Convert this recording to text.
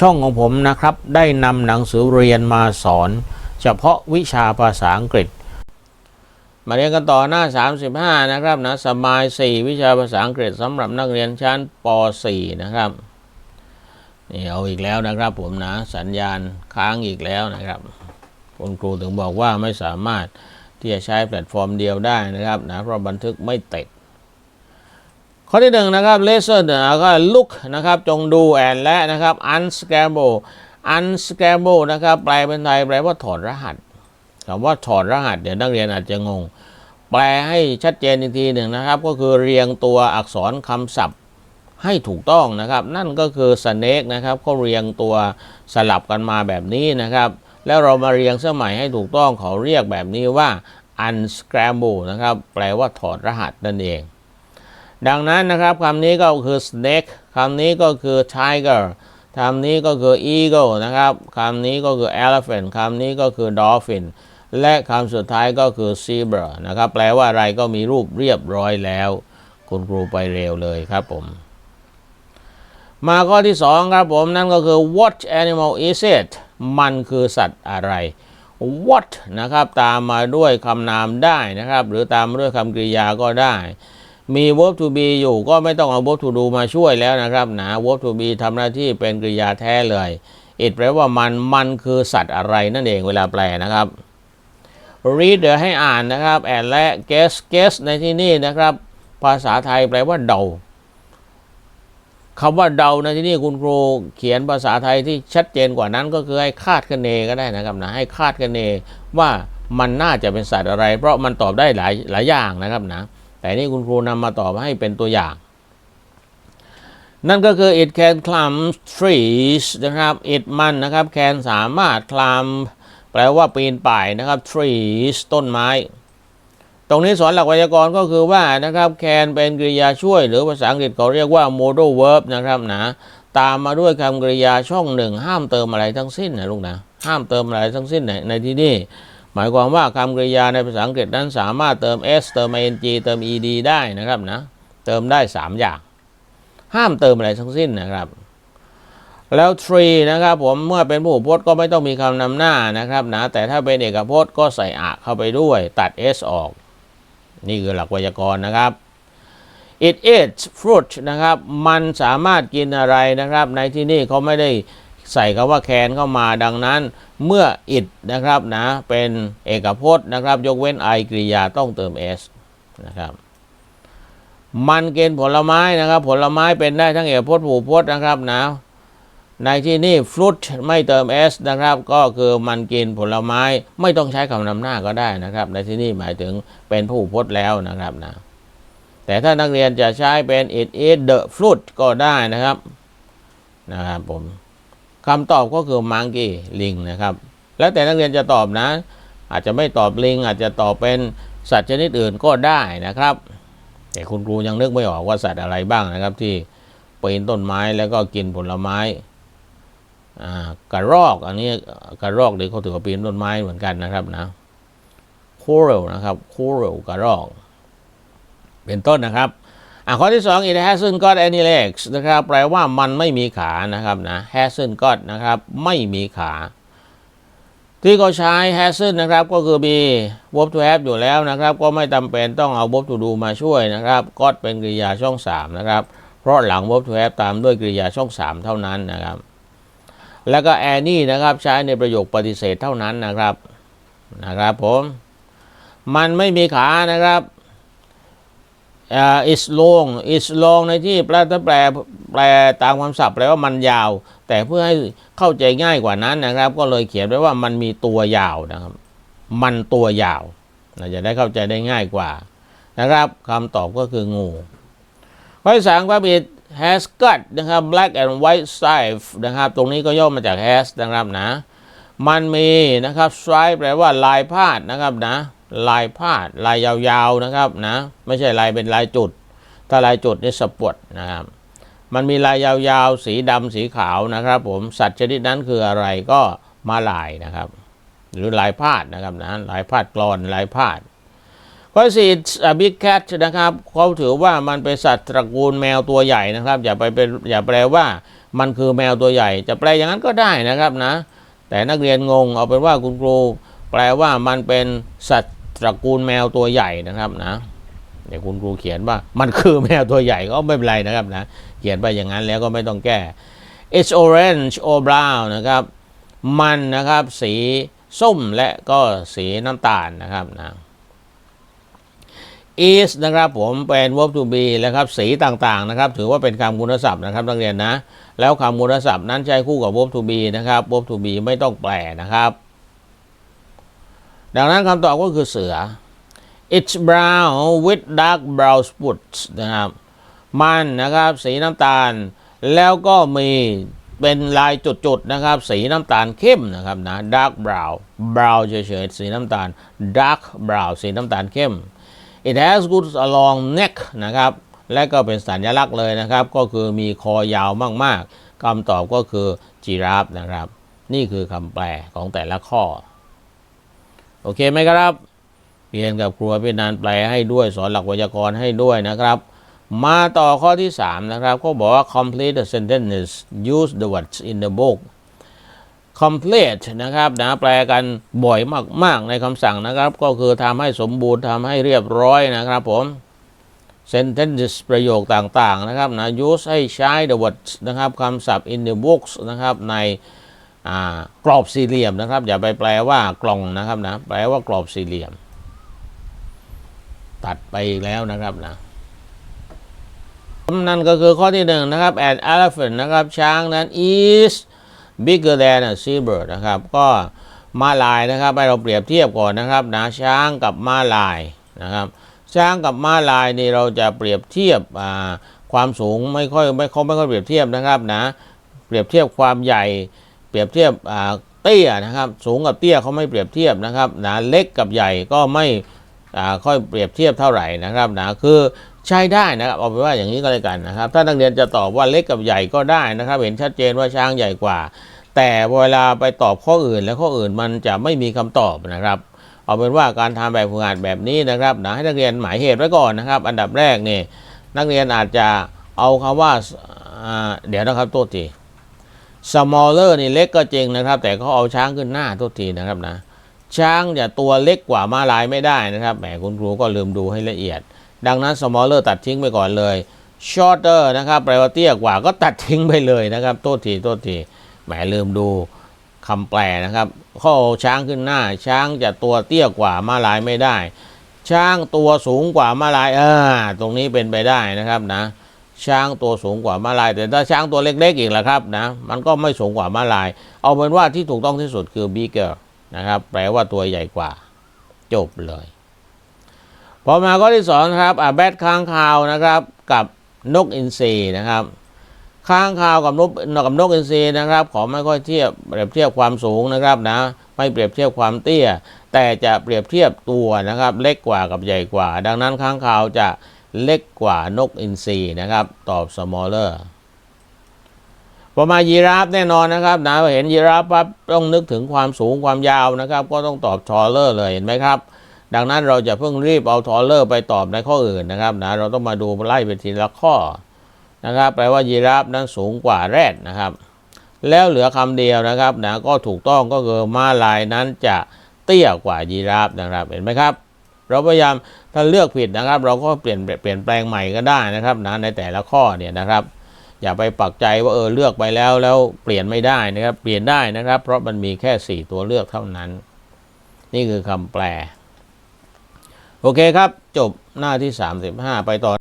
ช่องของผมนะครับ ได้นำหนังสือเรียนมาสอน เฉพาะวิชาภาษาอังกฤษ มาเรียนกันต่อหน้า 35 นะครับนะสมาย 4 วิชาภาษาอังกฤษสำหรับนักเรียนชั้นป .4 นะครับนี่เอาอีกแล้วนะครับผมนะสัญญาณค้างอีกแล้วนะครับคุณครูถึงบอกว่าไม่สามารถที่จะใช้แพลตฟอร์มเดียวได้นะครับนะเพราะบันทึกไม่ติด ข้อที่หนึ่งนะครับ lesson ก็ look นะครับ จงดู and และนะครับ unscramble unscramble นะครับ แปลเป็นไทยแปลว่าถอดรหัสคำว่าถอดรหัส เดี๋ยวนักเรียนอาจจะงง แปลให้ชัดเจนอีกทีหนึ่งนะครับ ก็คือเรียงตัวอักษรคำศัพท์ให้ถูกต้องนะครับ นั่นก็คือ snake นะครับเขาเรียงตัวสลับกันมาแบบนี้นะครับ แล้วเรามาเรียงสมัยให้ถูกต้องเขาเรียกแบบนี้ว่า unscramble นะครับ แปลว่าถอดรหัสนั่นเอง ดังนั้นนะครับคำนี้ก็คือ snake คำนี้ก็คือ tiger คำนี้ก็คือ eagle นะครับคำนี้ก็คือ elephant คำนี้ก็คือ dolphin และคำสุดท้ายก็คือ zebra นะครับ แปลว่าอะไรก็มีรูปเรียบร้อยแล้ว คุณครูไปเร็วเลยครับผม มาข้อที่สองครับผมนั่นก็คือ what animal is it มันคือสัตว์อะไร what นะครับ ตามมาด้วยคำนามได้นะครับ หรือตามมาด้วยคำกริยาก็ได้ มี verb to be อยู่ก็ไม่ต้องเอา verb to do มาช่วยแล้วนะครับนะ verb to be ทำหน้าที่เป็นกริยาแท้เลย it แปลว่ามัน มันคือสัตว์อะไรนั่นเองเวลาแปลนะครับ read เดี๋ยวให้อ่านนะครับ and และ guess guess ในที่นี่นะครับ ภาษาไทยแปลว่าเดาคำว่าเดาในที่นี่คุณครูเขียนภาษาไทยที่ชัดเจนกว่านั้นก็คือให้คาดคะเนก็ได้นะครับนะให้คาดคะเนว่ามันน่าจะเป็นสัตว์อะไร เพราะมันตอบได้หลายหลายอย่างนะครับนะ แต่นี่คุณครูนำมาตอบให้เป็นตัวอย่าง นั่นก็คือ it can climb trees นะครับ it มันนะครับ can สามารถ climb แปลว่าปีนป่ายนะครับ trees ต้นไม้ ตรงนี้สอนหลักไวยากรณ์ก็คือว่านะครับ can เป็นกริยาช่วย หรือภาษาอังกฤษเขาเรียกว่า modal verb นะครับนะตามมาด้วยคำกริยาช่องหนึ่งห้ามเติมอะไรทั้งสิ้นนะลูกนะห้ามเติมอะไรทั้งสิ้นในในที่นี้ หมายความว่าคำกริยาในภาษาอังกฤษนั้นสามารถเติม s เติม ing เติม ed ได้นะครับนะเติมได้ 3 อย่าง ห้ามเติมอะไรทั้งสิ้นนะครับ แล้ว tree นะครับผมเมื่อเป็นผู้พจน์ก็ไม่ต้องมีคำนำหน้านะครับนะแต่ถ้าเป็นเอกพจน์ก็ใส่อะเข้าไปด้วยตัด s ออก นี่คือหลักไวยากรณ์นะครับ it eats fruit นะครับ มันสามารถกินอะไรนะครับ ในที่นี่เขาไม่ได้ ใส่คำว่า can เข้ามาดังนั้นเมื่อ it นะครับนะเป็นเอกพจน์นะครับ ยกเว้น i กริยาต้องเติม s นะครับมันเกินผลไม้นะครับ ผลไม้เป็นได้ทั้งเอกพจน์ผูพจน์นะครับนะในที่นี่ fruit ไม่เติม s นะครับ ก็คือมันกินผลไม้ไม่ต้องใช้คำนำหน้าก็ได้นะครับ ในที่นี่หมายถึงเป็นผู้พจน์แล้วนะครับนะแต่ถ้านักเรียนจะใช้เป็น it is the fruit ก็ได้นะครับนะครับผม คำตอบก็คือ monkey ลิงนะครับ แล้วแต่นักเรียนจะตอบนะ อาจจะไม่ตอบลิง อาจจะตอบเป็นสัตว์ชนิดอื่นก็ได้นะครับ แต่คุณครูยังนึกไม่ออกว่าสัตว์อะไรบ้างนะครับ ที่ปีนต้นไม้แล้วก็กินผลไม้กระรอกอันนี้กระรอกเด็กเขาถือว่าปีนต้นไม้เหมือนกันนะครับนะ coral นะครับ coral กระรอก เป็นต้นนะครับ อะข้อที่ 2 it hasn't got any legs นะครับแปลว่ามันไม่มีขานะครับนะ hasn't got นะครับไม่มีขา ที่เขาใช้ hasn't นะครับก็คือมี verb to have อยู่แล้วนะครับ ก็ไม่จำเป็นต้องเอา verb to do มาช่วยนะครับ got เป็นกริยาช่อง 3 นะครับ เพราะหลัง verb to have ตามด้วยกริยาช่อง 3 เท่านั้นนะครับ แล้วก็ any นะครับใช้ในประโยคปฏิเสธเท่านั้นนะครับนะครับผมมันไม่มีขานะครับ อ่า is long is long ในที่แปลถ้าแปลแปลตามคำศัพท์แปลว่ามันยาว แต่เพื่อให้เข้าใจง่ายกว่านั้นนะครับ ก็เลยเขียนไว้ว่ามันมีตัวยาวนะครับ มันตัวยาวเราจะได้เข้าใจได้ง่ายกว่านะครับคำตอบก็คืองูข้อที่สามครับ it has got นะครับ black and white stripe นะครับ ตรงนี้ก็ย่อมาจาก has นะครับนะ มันมีนะครับ stripe แปลว่าลายพาดนะครับนะ ลายพาดลายยาวๆนะครับนะไม่ใช่ลายเป็นลายจุด ถ้าลายจุดนี่สะปอตนะครับมันมีลายยาวๆ สีดำสีขาวนะครับ ผมสัตว์ชนิดนั้นคืออะไรก็มาลายนะครับ หรือลายพาดนะครับนะลายพาดกรอนลายพาดข้อสี่บิ๊กแคทนะครับเขาถือว่ามันเป็นสัตว์ตระกูลแมวตัวใหญ่นะครับ อย่าไปเป็นอย่าแปลว่ามันคือแมวตัวใหญ่ จะแปลอย่างนั้นก็ได้นะครับนะ แต่นักเรียนงงเอาเป็นว่าคุณครูแปลว่ามันเป็นสัตว์ ตระกูลแมวตัวใหญ่นะครับนะเดี๋ยวคุณครูเขียนว่ามันคือแมวตัวใหญ่ก็ไม่เป็นไรนะครับนะเขียนไปอย่างนั้นแล้วก็ไม่ต้องแก้ it's orange or brown นะครับ มันนะครับสีส้มและก็สีน้ำตาลนะครับนะ is นะครับผมเป็น verb to be แล้วครับสีต่างๆนะครับ ถือว่าเป็นคำคุณศัพท์นะครับนักเรียนนะ แล้วคำคุณศัพท์นั้นใช้คู่กับ verb to be นะครับ verb to be ไม่ต้องแปลนะครับ ดังนั้นคำตอบก็คือเสือ it's brown with dark brown spots นะครับ มันนะครับสีน้ำตาล แล้วก็มีเป็นลายจุดๆนะครับ สีน้ำตาลเข้มนะครับนะ dark brown brown เฉยๆสีน้ำตาล dark brown สีน้ำตาลเข้ม it has good long neck นะครับ และก็เป็นสัญลักษณ์เลยนะครับ ก็คือมีคอยาวมากๆคำตอบก็คือจีราฟนะครับ นี่คือคำแปลของแต่ละข้อ โอเคไหมครับเรียนกับครูพี่นานแปลให้ด้วยสอนหลักไวยากรณ์ให้ด้วยนะครับ มาต่อข้อที่ 3 นะครับ ก็บอกว่า complete the sentences use the words in the book complete นะครับนะแปลกันบ่อยมาก ๆ ในคำสั่งนะครับ ก็คือทำให้สมบูรณ์ทำให้เรียบร้อยนะครับผม sentences ประโยคต่าง ๆ นะครับนะ use ให้ใช้ the words นะครับคำศัพท์ in the books นะครับใน กรอบสี่เหลี่ยมนะครับ อย่าไปแปลว่ากล่องนะครับนะ แปลว่ากรอบสี่เหลี่ยม ตัดไปอีกแล้วนะครับนะนั่นก็คือข้อที่หนึ่งนะครับ an elephant นะครับ ช้างนั้น is bigger than a zebra นะครับ ก็ม้าลายนะครับ ให้เราเปรียบเทียบก่อนนะครับนะช้างกับม้าลายนะครับ ช้างกับม้าลายนี่เราจะเปรียบเทียบความสูงไม่ค่อยไม่เขาไม่ค่อยเปรียบเทียบนะครับนะ เปรียบเทียบความใหญ่ เปรียบเทียบเตี้ยนะครับ สูงกับเตี้ยเขาไม่เปรียบเทียบนะครับหนะเล็กกับใหญ่ก็ไม่ค่อยเปรียบเทียบเท่าไหร่นะครับหนะคือใช้ได้นะครับเอาเป็นว่าอย่างนี้ก็เลยกันนะครับ ถ้านักเรียนจะตอบว่าเล็กกับใหญ่ก็ได้นะครับ เห็นชัดเจนว่าช้างใหญ่กว่า แต่เวลาไปตอบข้ออื่น แล้วข้ออื่นมันจะไม่มีคำตอบนะครับ เอาเป็นว่าการทำแบบฝึกหัดแบบนี้นะครับนะให้นักเรียนหมายเหตุไว้ก่อนนะครับ อันดับแรกนี่นักเรียนอาจจะเอาคำว่าอ่าเดี๋ยวนะครับโทษที smaller นี่เล็กก็จริงนะครับ แต่เขาเอาช้างขึ้นหน้าโทษทีนะครับนะช้างจะตัวเล็กกว่าม้าลายไม่ได้นะครับแหมคุณครูก็ลืมดูให้ละเอียด ดังนั้น smaller ตัดทิ้งไปก่อนเลย shorter นะครับแปลว่าเตี้ยกว่าก็ตัดทิ้งไปเลยนะครับโทษทีโทษทีแหมลืมดูคำแปลนะครับเขาเอาช้างขึ้นหน้า ช้างจะตัวเตี้ยกว่าม้าลายไม่ได้ ช้างตัวสูงกว่าม้าลายเออตรงนี้เป็นไปได้นะครับนะ ช้างตัวสูงกว่าม้าลาย แต่ถ้าช้างตัวเล็ก ๆ อีกล่ะครับนะมันก็ไม่สูงกว่าม้าลาย เอาเป็นว่าที่ถูกต้องที่สุดคือ bigger นะครับ แปลว่าตัวใหญ่กว่า จบเลยพอมาข้อที่สองครับอ่าแบดค้างคาวนะครับกับนกอินทรีนะครับค้างคาวกับนกกับนกอินทรีนะครับ ขอไม่ค่อยเทียบเปรียบเทียบความสูงนะครับนะไม่เปรียบเทียบความเตี้ย แต่จะเปรียบเทียบตัวนะครับ เล็กกว่ากับใหญ่กว่า ดังนั้นค้างคาวจะ เล็กกว่านกอินทรีนะครับ ตอบ smaller พอมายีราฟแน่นอนนะครับนะเห็นยีราฟปั๊บต้องนึกถึงความสูงความยาวนะครับ ก็ต้องตอบ taller เลยเห็นไหมครับ ดังนั้นเราจะเพิ่งรีบเอา taller ไปตอบในข้ออื่นนะครับนะเราต้องมาดูไล่ไปทีละข้อนะครับแปลว่ายีราฟนั้นสูงกว่าแรดนะครับ แล้วเหลือคำเดียวนะครับนะก็ถูกต้องก็คือม้าลายนั้นจะเตี้ยกว่ายีราฟนะครับเห็นไหมครับ เราพยายามถ้าเลือกผิดนะครับ เราก็เปลี่ยนเปลี่ยนแปลงใหม่ก็ได้นะครับนะในแต่ละข้อเนี่ยนะครับ อย่าไปปักใจว่าเออเลือกไปแล้วแล้วเปลี่ยนไม่ได้นะครับ เปลี่ยนได้นะครับ เพราะมันมีแค่ 4 ตัวเลือกเท่านั้น นี่คือคำแปล โอเคครับ จบหน้าที่ 35 ไปต่อ